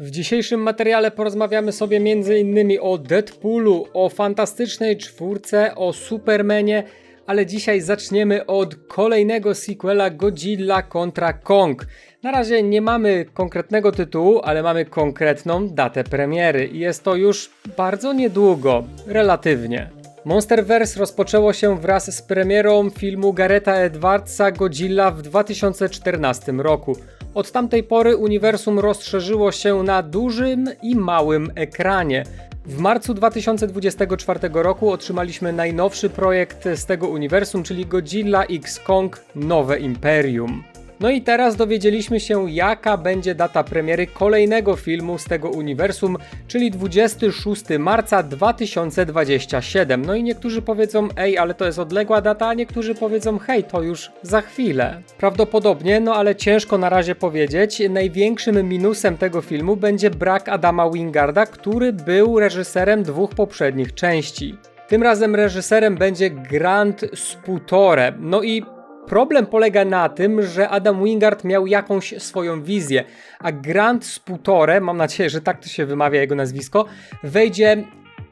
W dzisiejszym materiale porozmawiamy sobie m.in. o Deadpoolu, o fantastycznej czwórce, o Supermanie, ale dzisiaj zaczniemy od kolejnego sequela Godzilla kontra Kong. Na razie nie mamy konkretnego tytułu, ale mamy konkretną datę premiery i jest to już bardzo niedługo, relatywnie. Monsterverse rozpoczęło się wraz z premierą filmu Gareta Edwardsa Godzilla w 2014 roku. Od tamtej pory uniwersum rozszerzyło się na dużym i małym ekranie. W marcu 2024 roku otrzymaliśmy najnowszy projekt z tego uniwersum, czyli Godzilla X Kong Nowe Imperium. No i teraz dowiedzieliśmy się, jaka będzie data premiery kolejnego filmu z tego uniwersum, czyli 26 marca 2027. No i niektórzy powiedzą, ej, ale to jest odległa data, a niektórzy powiedzą, hej, to już za chwilę. Prawdopodobnie, no ale ciężko na razie powiedzieć, największym minusem tego filmu będzie brak Adama Wingarda, który był reżyserem dwóch poprzednich części. Tym razem reżyserem będzie Grant Sputore. No i Problem polega na tym, że Adam Wingard miał jakąś swoją wizję, a Grant Sputore, mam nadzieję, że tak to się wymawia jego nazwisko, wejdzie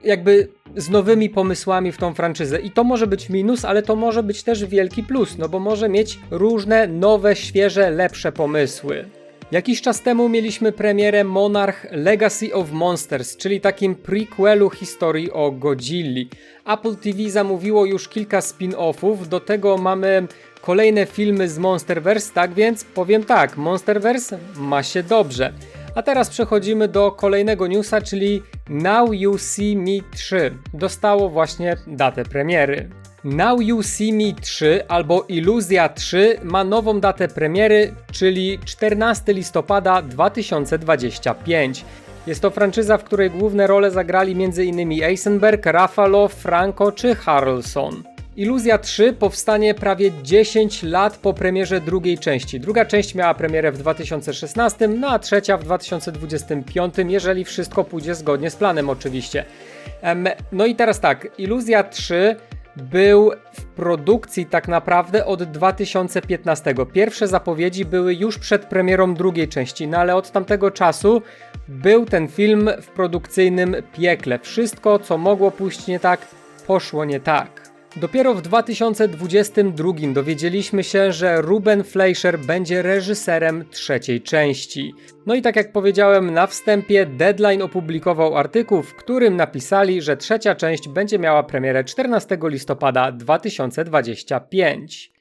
jakby z nowymi pomysłami w tą franczyzę. I to może być minus, ale to może być też wielki plus, no bo może mieć różne nowe, świeże, lepsze pomysły. Jakiś czas temu mieliśmy premierę Monarch Legacy of Monsters, czyli takim prequelu historii o Godzilli. Apple TV zamówiło już kilka spin-offów, do tego mamy kolejne filmy z Monsterverse, tak więc powiem tak, Monsterverse ma się dobrze. A teraz przechodzimy do kolejnego newsa, czyli Now You See Me 3. Dostało właśnie datę premiery. Now You See Me 3 albo Iluzja 3 ma nową datę premiery, czyli 14 listopada 2025. Jest to franczyza, w której główne role zagrali m.in. Eisenberg, Ruffalo, Franco czy Harrelson. Iluzja 3 powstanie prawie 10 lat po premierze drugiej części. Druga część miała premierę w 2016, no a trzecia w 2025, jeżeli wszystko pójdzie zgodnie z planem oczywiście. No i teraz tak, Iluzja 3 był w produkcji tak naprawdę od 2015. Pierwsze zapowiedzi były już przed premierą drugiej części, no ale od tamtego czasu był ten film w produkcyjnym piekle. Wszystko, co mogło pójść nie tak, poszło nie tak. Dopiero w 2022 dowiedzieliśmy się, że Ruben Fleischer będzie reżyserem trzeciej części. No i tak jak powiedziałem na wstępie, Deadline opublikował artykuł, w którym napisali, że trzecia część będzie miała premierę 14 listopada 2025.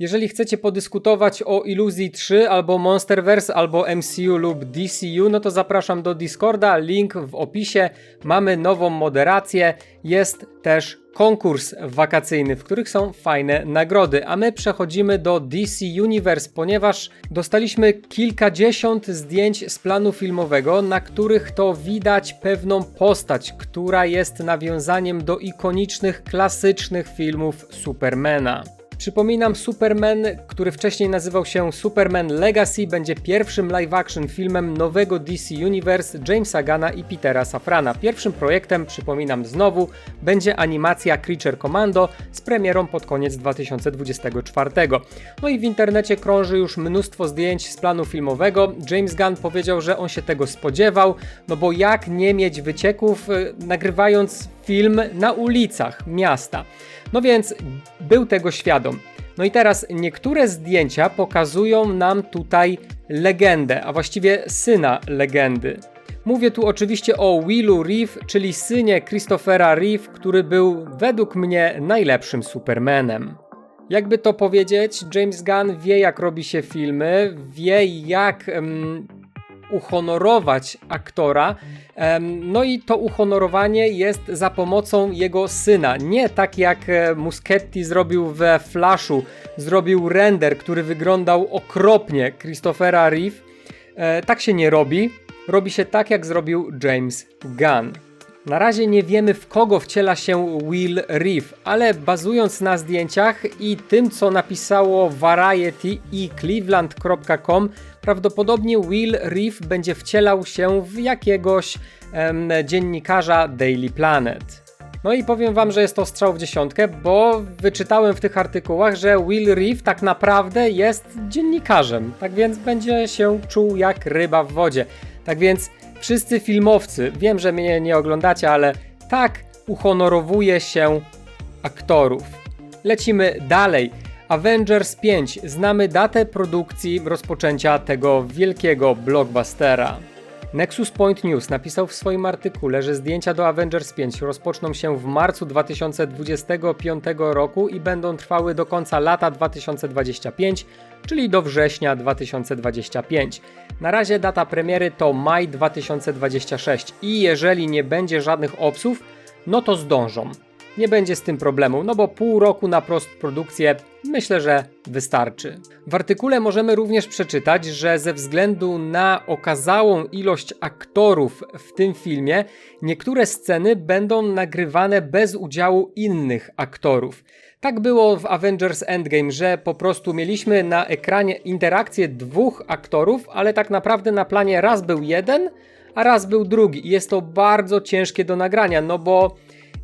Jeżeli chcecie podyskutować o Iluzji 3 albo Monsterverse albo MCU lub DCU, no to zapraszam do Discorda, link w opisie. Mamy nową moderację, jest też konkurs wakacyjny, w których są fajne nagrody, a my przechodzimy do DC Universe, ponieważ dostaliśmy kilkadziesiąt zdjęć z planu filmowego, na których to widać pewną postać, która jest nawiązaniem do ikonicznych, klasycznych filmów Supermana. Przypominam, Superman, który wcześniej nazywał się Superman Legacy, będzie pierwszym live-action filmem nowego DC Universe Jamesa Gana i Petera Safrana. Pierwszym projektem, przypominam znowu, będzie animacja Creature Commando z premierą pod koniec 2024. No i w internecie krąży już mnóstwo zdjęć z planu filmowego. James Gunn powiedział, że on się tego spodziewał, no bo jak nie mieć wycieków, y, nagrywając film na ulicach miasta. No więc był tego świadom. No i teraz niektóre zdjęcia pokazują nam tutaj legendę, a właściwie syna legendy. Mówię tu oczywiście o Willu Reeve, czyli synie Christophera Reeve, który był według mnie najlepszym Supermanem. Jakby to powiedzieć, James Gunn wie jak robi się filmy, wie jak um, uhonorować aktora. No i to uhonorowanie jest za pomocą jego syna. Nie tak jak e, Muschetti zrobił we Flashu, zrobił render, który wyglądał okropnie Christophera Reeve. E, tak się nie robi. Robi się tak, jak zrobił James Gunn. Na razie nie wiemy w kogo wciela się Will Reeve, ale bazując na zdjęciach i tym co napisało Variety i cleveland.com prawdopodobnie Will Reeve będzie wcielał się w jakiegoś em, dziennikarza Daily Planet. No i powiem wam, że jest to strzał w dziesiątkę, bo wyczytałem w tych artykułach, że Will Reeve tak naprawdę jest dziennikarzem, tak więc będzie się czuł jak ryba w wodzie. Tak więc wszyscy filmowcy, wiem, że mnie nie oglądacie, ale tak uhonorowuje się aktorów. Lecimy dalej. Avengers 5. Znamy datę produkcji rozpoczęcia tego wielkiego blockbustera. Nexus Point News napisał w swoim artykule, że zdjęcia do Avengers 5 rozpoczną się w marcu 2025 roku i będą trwały do końca lata 2025, czyli do września 2025. Na razie data premiery to maj 2026 i jeżeli nie będzie żadnych obsów, no to zdążą. Nie będzie z tym problemu, no bo pół roku na postprodukcję myślę, że wystarczy. W artykule możemy również przeczytać, że ze względu na okazałą ilość aktorów w tym filmie, niektóre sceny będą nagrywane bez udziału innych aktorów. Tak było w Avengers Endgame, że po prostu mieliśmy na ekranie interakcję dwóch aktorów, ale tak naprawdę na planie raz był jeden, a raz był drugi. I jest to bardzo ciężkie do nagrania, no bo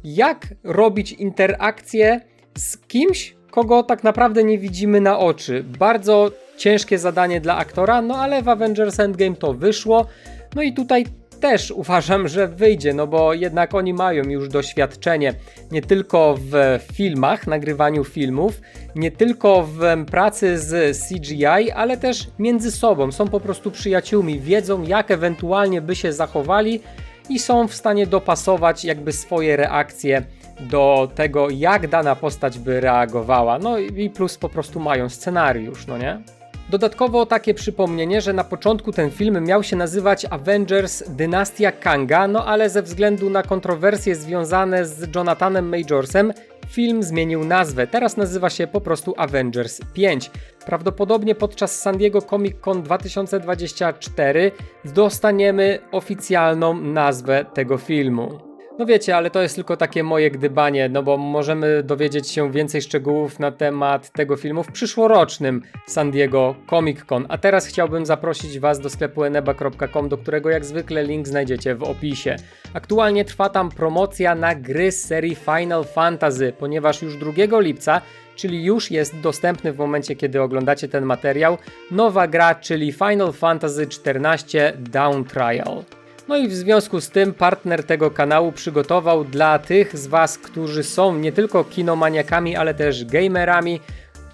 jak robić interakcję z kimś, kogo tak naprawdę nie widzimy na oczy. Bardzo ciężkie zadanie dla aktora, no ale w Avengers Endgame to wyszło. No i tutaj też uważam, że wyjdzie, no bo jednak oni mają już doświadczenie nie tylko w filmach, nagrywaniu filmów, nie tylko w pracy z CGI, ale też między sobą. Są po prostu przyjaciółmi, wiedzą jak ewentualnie by się zachowali i są w stanie dopasować jakby swoje reakcje do tego, jak dana postać by reagowała. No i plus po prostu mają scenariusz, no nie? Dodatkowo takie przypomnienie, że na początku ten film miał się nazywać Avengers Dynastia Kanga, no ale ze względu na kontrowersje związane z Jonathanem Majorsem, film zmienił nazwę. Teraz nazywa się po prostu Avengers 5. Prawdopodobnie podczas San Diego Comic Con 2024 dostaniemy oficjalną nazwę tego filmu. No wiecie, ale to jest tylko takie moje gdybanie, no bo możemy dowiedzieć się więcej szczegółów na temat tego filmu w przyszłorocznym San Diego Comic Con. A teraz chciałbym zaprosić Was do sklepu eneba.com, do którego jak zwykle link znajdziecie w opisie. Aktualnie trwa tam promocja na gry z serii Final Fantasy, ponieważ już 2 lipca czyli już jest dostępny w momencie, kiedy oglądacie ten materiał, nowa gra, czyli Final Fantasy XIV Down Trial. No i w związku z tym partner tego kanału przygotował dla tych z Was, którzy są nie tylko kinomaniakami, ale też gamerami,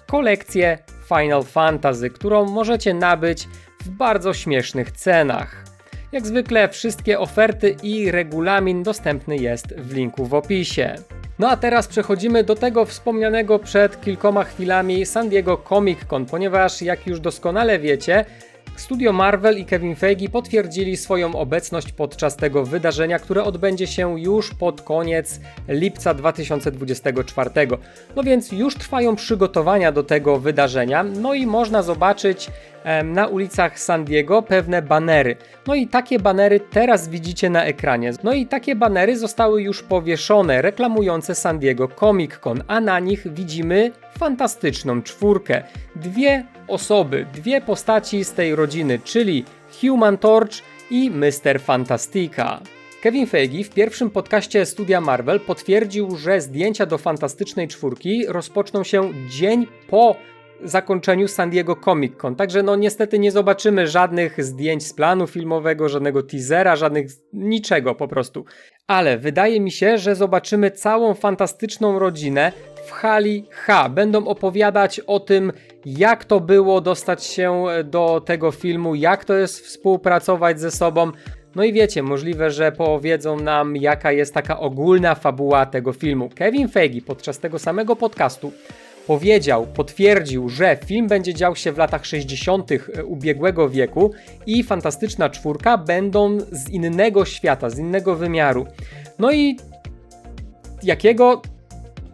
kolekcję Final Fantasy, którą możecie nabyć w bardzo śmiesznych cenach. Jak zwykle wszystkie oferty i regulamin dostępny jest w linku w opisie. No a teraz przechodzimy do tego wspomnianego przed kilkoma chwilami San Diego Comic Con, ponieważ jak już doskonale wiecie, Studio Marvel i Kevin Feige potwierdzili swoją obecność podczas tego wydarzenia, które odbędzie się już pod koniec lipca 2024. No więc już trwają przygotowania do tego wydarzenia, no i można zobaczyć na ulicach San Diego pewne banery. No i takie banery teraz widzicie na ekranie. No i takie banery zostały już powieszone, reklamujące San Diego Comic Con, a na nich widzimy fantastyczną czwórkę. Dwie osoby, dwie postaci z tej rodziny, czyli Human Torch i Mr. Fantastica. Kevin Feige w pierwszym podcaście studia Marvel potwierdził, że zdjęcia do Fantastycznej Czwórki rozpoczną się dzień po zakończeniu San Diego Comic Con. Także no niestety nie zobaczymy żadnych zdjęć z planu filmowego, żadnego teasera, żadnych niczego po prostu. Ale wydaje mi się, że zobaczymy całą fantastyczną rodzinę w hali H. Będą opowiadać o tym, jak to było dostać się do tego filmu, jak to jest współpracować ze sobą. No i wiecie, możliwe, że powiedzą nam, jaka jest taka ogólna fabuła tego filmu. Kevin Feige podczas tego samego podcastu powiedział, potwierdził, że film będzie dział się w latach 60. ubiegłego wieku i Fantastyczna Czwórka będą z innego świata, z innego wymiaru. No i jakiego?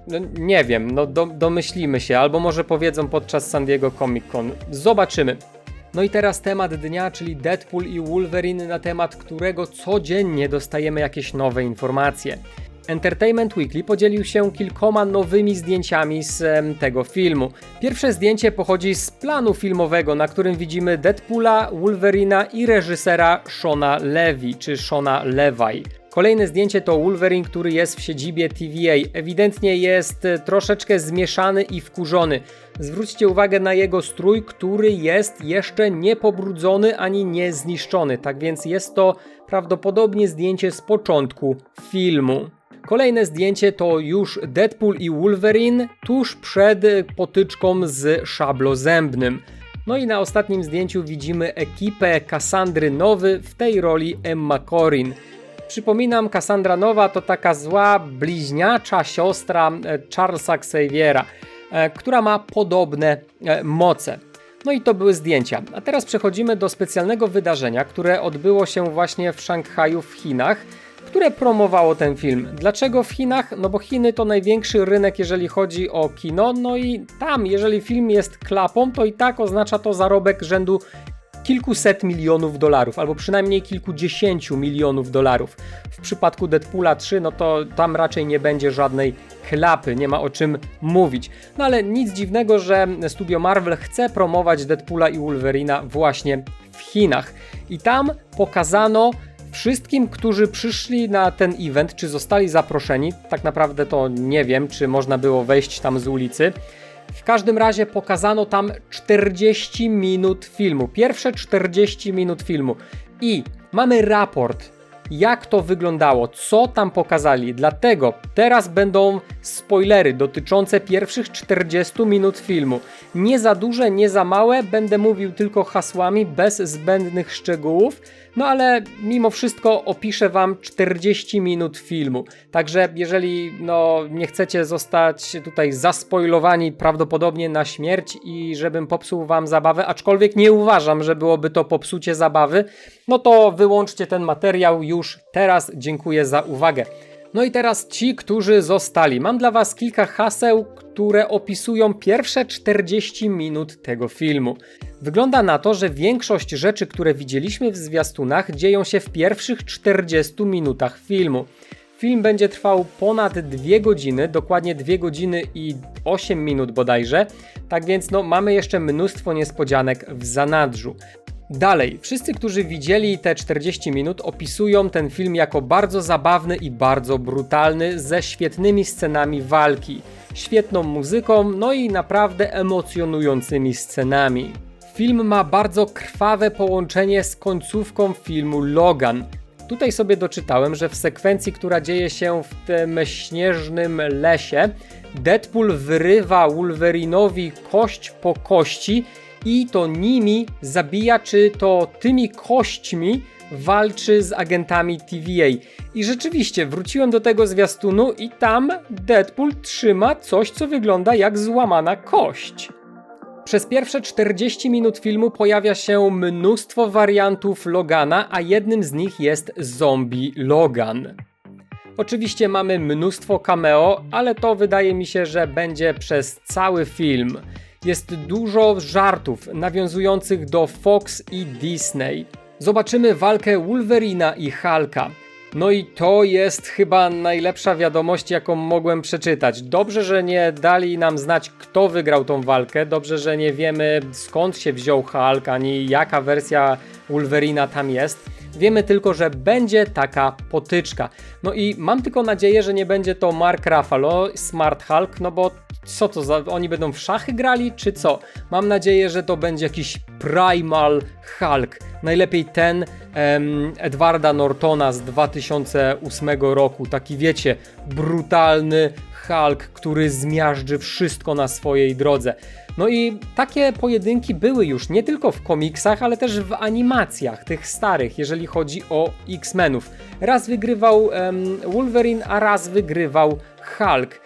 No, nie wiem, no do, domyślimy się, albo może powiedzą podczas San Diego Comic Con. Zobaczymy. No i teraz temat dnia, czyli Deadpool i Wolverine, na temat którego codziennie dostajemy jakieś nowe informacje. Entertainment Weekly podzielił się kilkoma nowymi zdjęciami z tego filmu. Pierwsze zdjęcie pochodzi z planu filmowego, na którym widzimy Deadpoola, Wolverina i reżysera Shona Levy, czy Shona Levi. Kolejne zdjęcie to Wolverine, który jest w siedzibie TVA. Ewidentnie jest e, troszeczkę zmieszany i wkurzony. Zwróćcie uwagę na jego strój, który jest jeszcze nie pobrudzony ani nie zniszczony. Tak więc jest to prawdopodobnie zdjęcie z początku filmu. Kolejne zdjęcie to już Deadpool i Wolverine tuż przed potyczką z szablozębnym. No i na ostatnim zdjęciu widzimy ekipę Cassandry Nowy w tej roli Emma Corrin. Przypominam, Cassandra Nowa to taka zła, bliźniacza siostra e, Charlesa Xaviera, e, która ma podobne e, moce. No i to były zdjęcia. A teraz przechodzimy do specjalnego wydarzenia, które odbyło się właśnie w Szanghaju w Chinach które promowało ten film. Dlaczego w Chinach? No bo Chiny to największy rynek, jeżeli chodzi o kino, no i tam, jeżeli film jest klapą, to i tak oznacza to zarobek rzędu kilkuset milionów dolarów, albo przynajmniej kilkudziesięciu milionów dolarów. W przypadku Deadpoola 3, no to tam raczej nie będzie żadnej klapy, nie ma o czym mówić. No ale nic dziwnego, że studio Marvel chce promować Deadpoola i Wolverina właśnie w Chinach. I tam pokazano Wszystkim, którzy przyszli na ten event, czy zostali zaproszeni, tak naprawdę to nie wiem, czy można było wejść tam z ulicy. W każdym razie pokazano tam 40 minut filmu. Pierwsze 40 minut filmu. I mamy raport jak to wyglądało, co tam pokazali. Dlatego teraz będą spoilery dotyczące pierwszych 40 minut filmu. Nie za duże, nie za małe, będę mówił tylko hasłami, bez zbędnych szczegółów. No ale mimo wszystko opiszę Wam 40 minut filmu. Także jeżeli no, nie chcecie zostać tutaj zaspoilowani prawdopodobnie na śmierć i żebym popsuł Wam zabawę, aczkolwiek nie uważam, że byłoby to popsucie zabawy, no to wyłączcie ten materiał już teraz. Dziękuję za uwagę. No i teraz ci, którzy zostali. Mam dla Was kilka haseł, które opisują pierwsze 40 minut tego filmu. Wygląda na to, że większość rzeczy, które widzieliśmy w zwiastunach, dzieją się w pierwszych 40 minutach filmu. Film będzie trwał ponad 2 godziny, dokładnie 2 godziny i 8 minut bodajże, tak więc no, mamy jeszcze mnóstwo niespodzianek w zanadrzu. Dalej, wszyscy, którzy widzieli te 40 minut, opisują ten film jako bardzo zabawny i bardzo brutalny, ze świetnymi scenami walki, świetną muzyką, no i naprawdę emocjonującymi scenami. Film ma bardzo krwawe połączenie z końcówką filmu Logan. Tutaj sobie doczytałem, że w sekwencji, która dzieje się w tym śnieżnym lesie, Deadpool wyrywa Wolverinowi kość po kości i to nimi zabija, czy to tymi kośćmi walczy z agentami TVA. I rzeczywiście wróciłem do tego zwiastunu i tam Deadpool trzyma coś, co wygląda jak złamana kość. Przez pierwsze 40 minut filmu pojawia się mnóstwo wariantów Logana, a jednym z nich jest Zombie Logan. Oczywiście mamy mnóstwo cameo, ale to wydaje mi się, że będzie przez cały film. Jest dużo żartów nawiązujących do Fox i Disney. Zobaczymy walkę Wolverina i Hulka. No i to jest chyba najlepsza wiadomość, jaką mogłem przeczytać. Dobrze, że nie dali nam znać, kto wygrał tą walkę. Dobrze, że nie wiemy skąd się wziął Hulk, ani jaka wersja Wolverina tam jest. Wiemy tylko, że będzie taka potyczka. No i mam tylko nadzieję, że nie będzie to Mark Ruffalo, Smart Hulk, no bo co to za... Oni będą w szachy grali, czy co? Mam nadzieję, że to będzie jakiś Primal Hulk. Najlepiej ten Edwarda Nortona z 2008 roku. Taki wiecie, brutalny Hulk, który zmiażdży wszystko na swojej drodze. No i takie pojedynki były już nie tylko w komiksach, ale też w animacjach, tych starych, jeżeli chodzi o X-Menów. Raz wygrywał Wolverine, a raz wygrywał Hulk.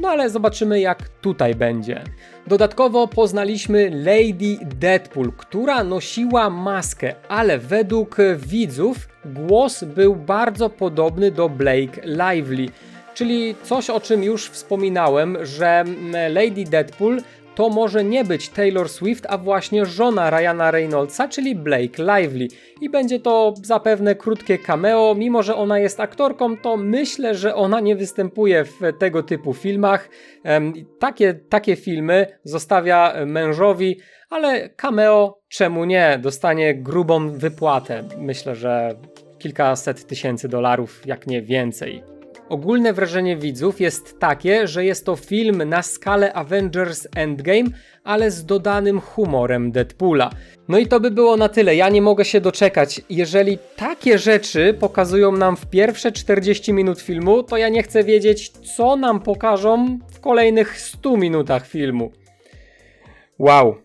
No ale zobaczymy, jak tutaj będzie. Dodatkowo poznaliśmy Lady Deadpool, która nosiła maskę, ale według widzów głos był bardzo podobny do Blake Lively. Czyli coś, o czym już wspominałem, że Lady Deadpool to może nie być Taylor Swift, a właśnie żona Ryana Reynoldsa, czyli Blake Lively. I będzie to zapewne krótkie cameo, mimo że ona jest aktorką, to myślę, że ona nie występuje w tego typu filmach. Takie, takie filmy zostawia mężowi, ale cameo czemu nie? Dostanie grubą wypłatę. Myślę, że kilkaset tysięcy dolarów, jak nie więcej. Ogólne wrażenie widzów jest takie, że jest to film na skalę Avengers Endgame, ale z dodanym humorem Deadpoola. No i to by było na tyle. Ja nie mogę się doczekać. Jeżeli takie rzeczy pokazują nam w pierwsze 40 minut filmu, to ja nie chcę wiedzieć, co nam pokażą w kolejnych 100 minutach filmu. Wow.